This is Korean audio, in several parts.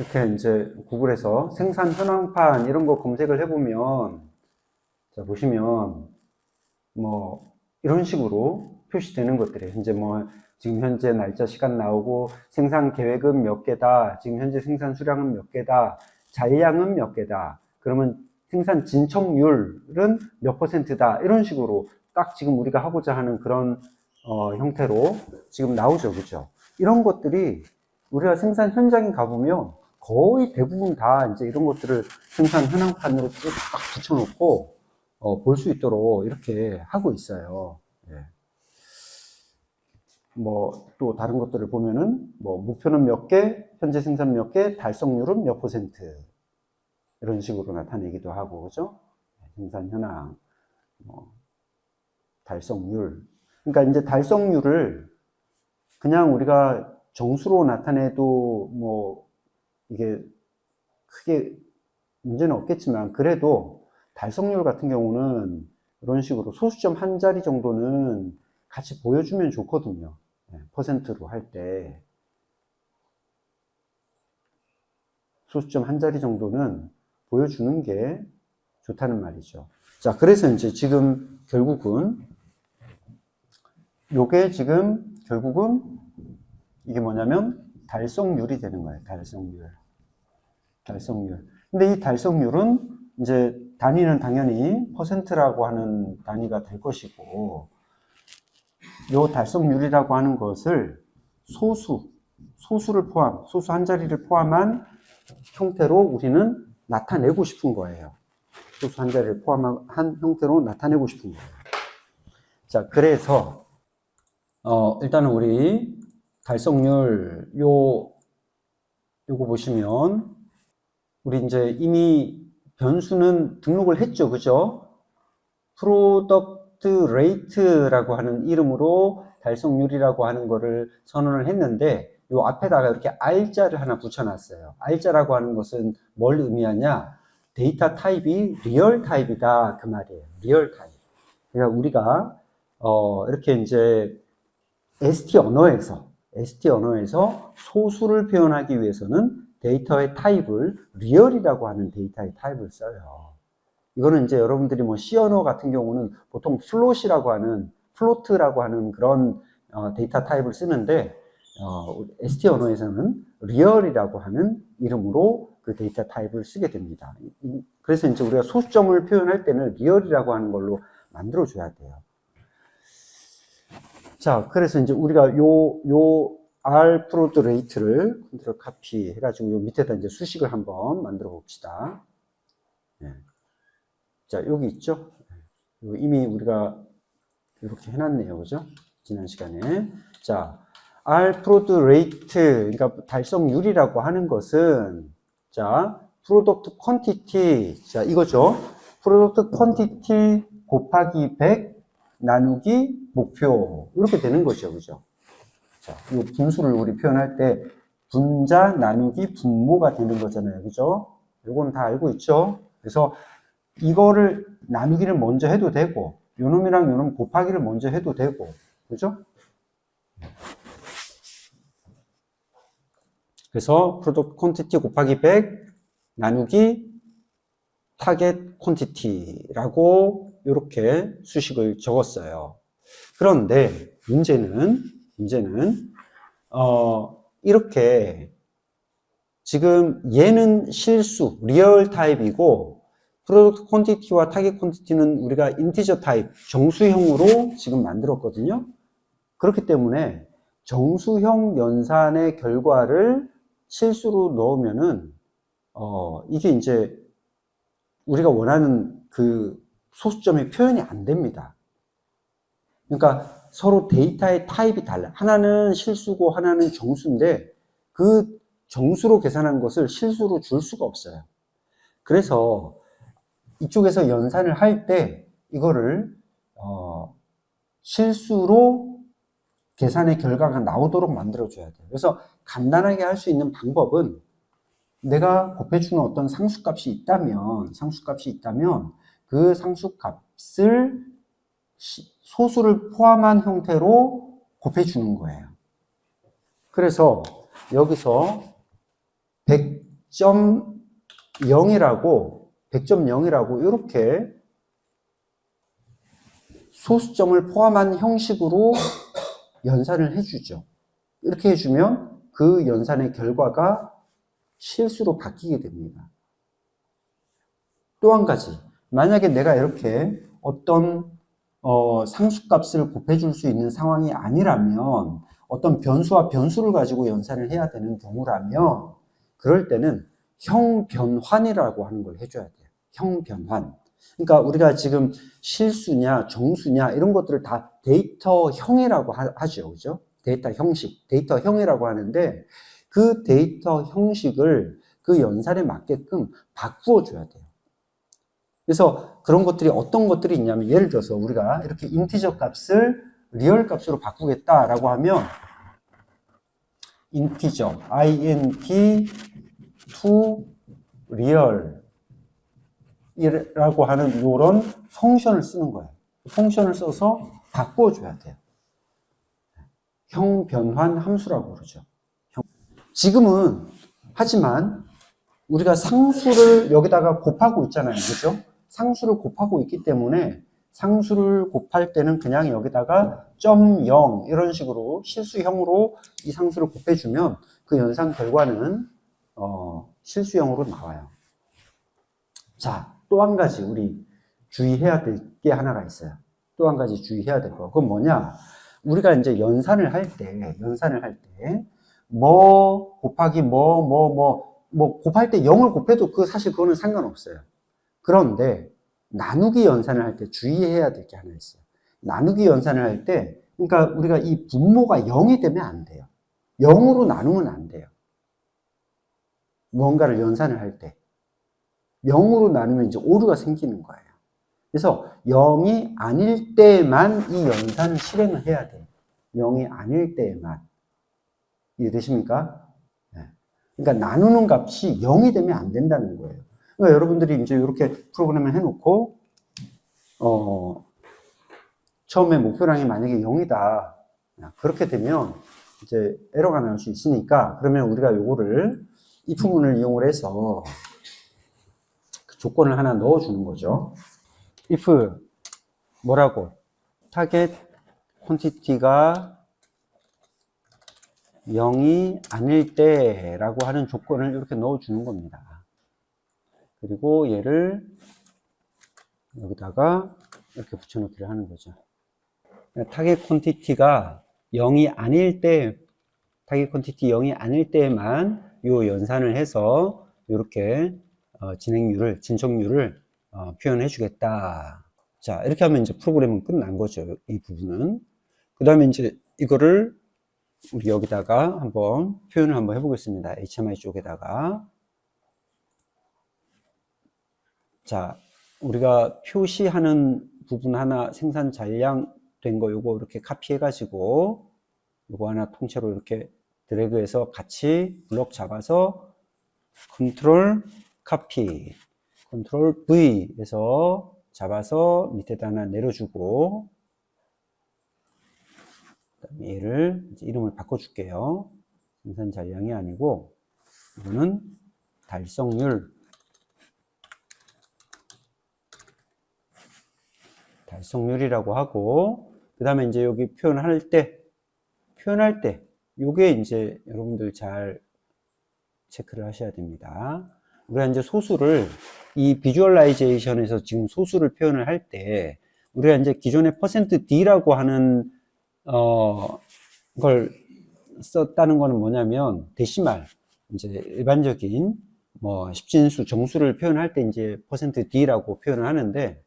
이렇게 이제 구글에서 생산 현황판 이런 거 검색을 해보면 자 보시면 뭐 이런 식으로 표시되는 것들이 현재 뭐 지금 현재 날짜 시간 나오고 생산 계획은 몇 개다 지금 현재 생산 수량은 몇 개다 잔량은 몇 개다. 그러면 생산 진척률은 몇 퍼센트다. 이런 식으로 딱 지금 우리가 하고자 하는 그런 어, 형태로 지금 나오죠. 그죠? 이런 것들이 우리가 생산 현장에 가보면 거의 대부분 다 이제 이런 것들을 생산 현황판으로 쭉딱 붙여놓고 어, 볼 수 있도록 이렇게 하고 있어요. 예. 뭐또 다른 것들을 보면은 뭐 목표는 몇 개, 현재 생산 몇 개, 달성률은 몇 퍼센트 이런 식으로 나타내기도 하고 그죠? 생산 현황, 뭐 달성률. 그러니까 이제 달성률을 그냥 우리가 정수로 나타내도 뭐 이게 크게 문제는 없겠지만 그래도 달성률 같은 경우는 이런 식으로 소수점 한 자리 정도는 같이 보여주면 좋거든요. 예, 퍼센트로 할 때. 소수점 한 자리 정도는 보여주는 게 좋다는 말이죠. 자, 그래서 이제 지금 결국은 요게 지금 결국은 이게 뭐냐면 달성률이 되는 거예요. 달성률. 달성률. 근데 이 달성률은 이제 단위는 당연히 퍼센트라고 하는 단위가 될 것이고 요 달성률이라고 하는 것을 소수, 소수를 포함, 소수 한 자리를 포함한 형태로 우리는 나타내고 싶은 거예요. 소수 한 자리를 포함한 형태로 나타내고 싶은 거예요. 자, 그래서 어, 일단은 우리 달성률 요 요거 보시면 우리 이제 이미 변수는 등록을 했죠. 그죠? 프로덕트 레이트라고 하는 이름으로 달성률이라고 하는 거를 선언을 했는데 요 앞에다가 이렇게 R자를 하나 붙여놨어요. R자라고 하는 것은 뭘 의미하냐? 데이터 타입이 리얼 타입이다 그 말이에요. 리얼 타입. 그러니까 우리가 어 이렇게 이제 ST 언어에서 ST 언어에서 소수를 표현하기 위해서는 데이터의 타입을 리얼이라고 하는 데이터의 타입을 써요. 이거는 이제 여러분들이 뭐 언어 같은 경우는 보통 플롯이라고 하는 플로트라고 하는 그런 어, 데이터 타입을 쓰는데 어, ST 언어에서는 리얼이라고 하는 이름으로 그 데이터 타입을 쓰게 됩니다. 이- 그래서 이제 우리가 소수점을 표현할 때는 리얼이라고 하는 걸로 만들어 줘야 돼요. 자, 그래서 이제 우리가 요, 요 R 프로드 레이트를 컨트롤 카피 해가지고 요 밑에다 이제 수식을 한번 만들어 봅시다. 예. 자, 여기 있죠? 요 이미 우리가 이렇게 해놨네요. 그죠? 지난 시간에. 자, R 프로드 레이트, 그러니까 달성률이라고 하는 것은, 자, 프로덕트 퀀티티, 자, 이거죠? 프로덕트 퀀티티 곱하기 100 나누기 목표. 이렇게 되는 거죠. 그죠? 자, 이 분수를 우리 표현할 때 분자 나누기 분모가 되는 거잖아요. 그죠? 요건 다 알고 있죠? 그래서 이거를 나누기를 먼저 해도 되고, 요 놈이랑 요놈 곱하기를 먼저 해도 되고, 그죠? 그래서 프로덕트 퀀티티 곱하기 100 나누기 타겟 퀀티티라고 이렇게 수식을 적었어요. 그런데 문제는 문제는 어 이렇게 지금 얘는 실수 리얼 타입이고 프로덕트 퀀티티와 타겟 퀀티티는 우리가 인티저 타입 정수형으로 지금 만들었거든요. 그렇기 때문에 정수형 연산의 결과를 실수로 넣으면은 어 이게 이제 우리가 원하는 그 소수점의 표현이 안 됩니다. 그러니까 서로 데이터의 타입이 달라. 하나는 실수고 하나는 정수인데 그 정수로 계산한 것을 실수로 줄 수가 없어요. 그래서 이쪽에서 연산을 할 때 이거를 어, 실수로 계산의 결과가 나오도록 만들어 줘야 돼요. 그래서 간단하게 할 수 있는 방법은 내가 곱해주는 어떤 상수값이 있다면, 상수값이 있다면, 그 상수값을 시- 소수를 포함한 형태로 곱해주는 거예요. 그래서 여기서 100 100점 0이라고 100점 0이라고 이렇게 소수점을 포함한 형식으로 연산을 해주죠. 이렇게 해주면 그 연산의 결과가 실수로 바뀌게 됩니다. 또 한 가지, 만약에 내가 이렇게 어떤 어, 상수값을 곱해줄 수 있는 상황이 아니라면 어떤 변수와 변수를 가지고 연산을 해야 되는 경우라면 그럴 때는 형변환이라고 하는 걸 해줘야 돼요. 형변환. 그러니까 우리가 지금 실수냐 정수냐 이런 것들을 다 데이터 형이라고 하- 하죠. 그죠? 데이터 형식, 데이터 형이라고 하는데 그 데이터 형식을 그 연산에 맞게끔 바꾸어 줘야 돼요. 그래서 그런 것들이 어떤 것들이 있냐면 예를 들어서 우리가 이렇게 인티저 값을 리얼 값으로 바꾸겠다라고 하면 인티저 int to real 이라고 하는 이런 펑션을 쓰는 거예요. 펑션을 써서 바꿔줘야 돼요. 형변환 함수라고 그러죠. 형- 지금은 하지만 우리가 상수를 여기다가 곱하고 있잖아요. 그죠? 상수를 곱하고 있기 때문에 상수를 곱할 때는 그냥 여기다가 .0 이런 식으로 실수형으로 이 상수를 곱해주면 그 연산 결과는 어, 실수형으로 나와요. 자, 또 한 가지 우리 주의해야 될 게 하나가 있어요. 또 한 가지 주의해야 될 거. 그건 뭐냐? 우리가 이제 연산을 할 때, 연산을 할 때, 뭐 곱하기 뭐, 뭐, 뭐, 뭐 곱할 때 0을 곱해도 그 사실 그거는 상관없어요. 그런데 나누기 연산을 할 때 주의해야 될 게 하나 있어요. 나누기 연산을 할 때, 그러니까 우리가 이 분모가 0이 되면 안 돼요. 0으로 나누면 안 돼요. 무언가를 연산을 할 때. 0으로 나누면 이제 오류가 생기는 거예요. 그래서 0이 아닐 때만 이 연산을 실행을 해야 돼요. 0이 아닐 때만. 이해되십니까? 네. 그러니까 나누는 값이 0이 되면 안 된다는 거예요. 그러니까 여러분들이 이제 이렇게 프로그램을 해놓고, 어, 처음에 목표량이 만약에 0이다. 그렇게 되면 이제 에러가 날 수 있으니까, 그러면 우리가 요거를 이 부분을 이용을 해서 그 조건을 하나 넣어주는 거죠. if quantity가 0이 아닐 때라고 하는 조건을 이렇게 넣어주는 겁니다. 그리고 얘를 여기다가 이렇게 붙여넣기를 하는 거죠. 타겟 퀀티티가 0이 아닐 때, 타겟 퀀티티 0이 아닐 때만 요 연산을 해서 이렇게 어, 진행률을, 진척률을 어, 표현해 주겠다. 자, 이렇게 하면 이제 프로그램은 끝난 거죠. 이 부분은. 그 다음에 이제 이거를 우리 여기다가 한번 표현을 한번 해보겠습니다. HMI 쪽에다가. 자, 우리가 표시하는 부분 하나 생산 잔량 된 거 요거 이렇게 카피해가지고 요거 하나 통째로 이렇게 드래그해서 같이 블럭 잡아서 컨트롤 카피 컨트롤 V에서 잡아서 밑에다 하나 내려주고 얘를 이름을 바꿔줄게요. 생산 잔량이 아니고 이거는 달성률 달성률이라고 하고 그 다음에 이제 여기 표현할 때 표현할 때 요게 이제 여러분들 잘 체크를 하셔야 됩니다. 우리가 이제 소수를 이 비주얼라이제이션에서 지금 소수를 표현을 할 때 우리가 이제 기존의 퍼센트 %d라고 하는 어, 걸 썼다는 거는 뭐냐면 데시말 이제 일반적인 뭐 십진수 정수를 표현할 때 이제 퍼센트 %d라고 표현을 하는데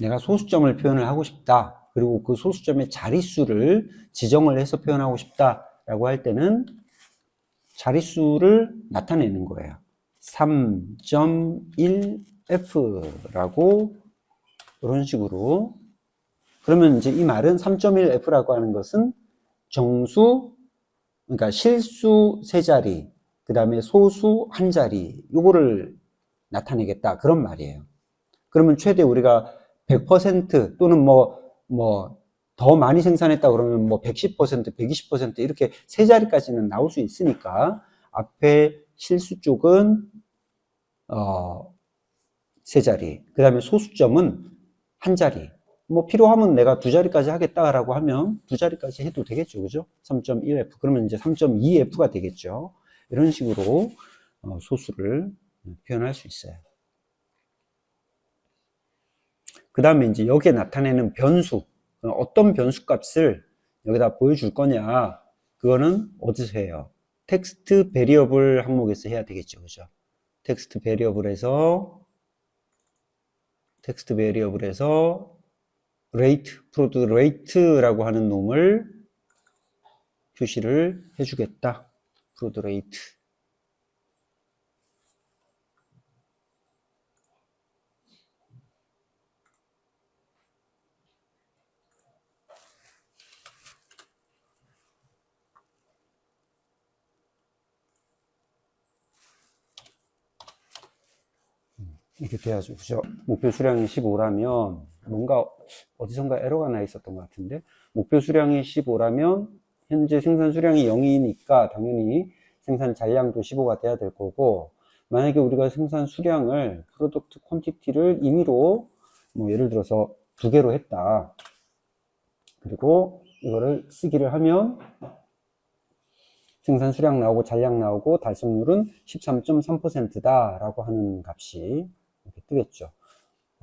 내가 소수점을 표현을 하고 싶다. 그리고 그 소수점의 자릿수를 지정을 해서 표현하고 싶다라고 할 때는 자릿수를 나타내는 거예요. 3.1F라고 이런 식으로 그러면 이제 이 말은 3.1F라고 하는 것은 정수 그러니까 실수 세 자리 그 다음에 소수 한 자리 요거를 나타내겠다 그런 말이에요. 그러면 최대 우리가 100% 또는 뭐, 뭐, 더 많이 생산했다 그러면 뭐 110%, 120% 이렇게 세 자리까지는 나올 수 있으니까 앞에 실수 쪽은 어, 세 자리, 그 다음에 소수점은 한 자리. 뭐 필요하면 내가 두 자리까지 하겠다라고 하면 두 자리까지 해도 되겠죠, 그죠? 3.1f 그러면 이제 3.2f가 되겠죠. 이런 식으로 어, 소수를 표현할 수 있어요. 그 다음에 이제 여기에 나타내는 변수, 어떤 변수 값을 여기다 보여줄 거냐, 그거는 어디서 해요? 텍스트 베리어블 항목에서 해야 되겠죠, 그죠? 텍스트 베리어블에서 텍스트 베리어블에서 rate, 프로드 rate라고 하는 놈을 표시를 해주겠다. 프로드 rate. 이렇게 돼야죠. 그죠? 목표 수량이 15라면 뭔가 어디선가 에러가 나 있었던 것 같은데 목표 수량이 15라면 현재 생산 수량이 0이니까 당연히 생산 잔량도 15가 돼야 될 거고 만약에 우리가 생산 수량을 프로덕트 퀀티티를 임의로 뭐 예를 들어서 두 개로 했다. 그리고 이거를 쓰기를 하면 생산 수량 나오고 잔량 나오고 달성률은 13.3%다 라고 하는 값이 뜨겠죠.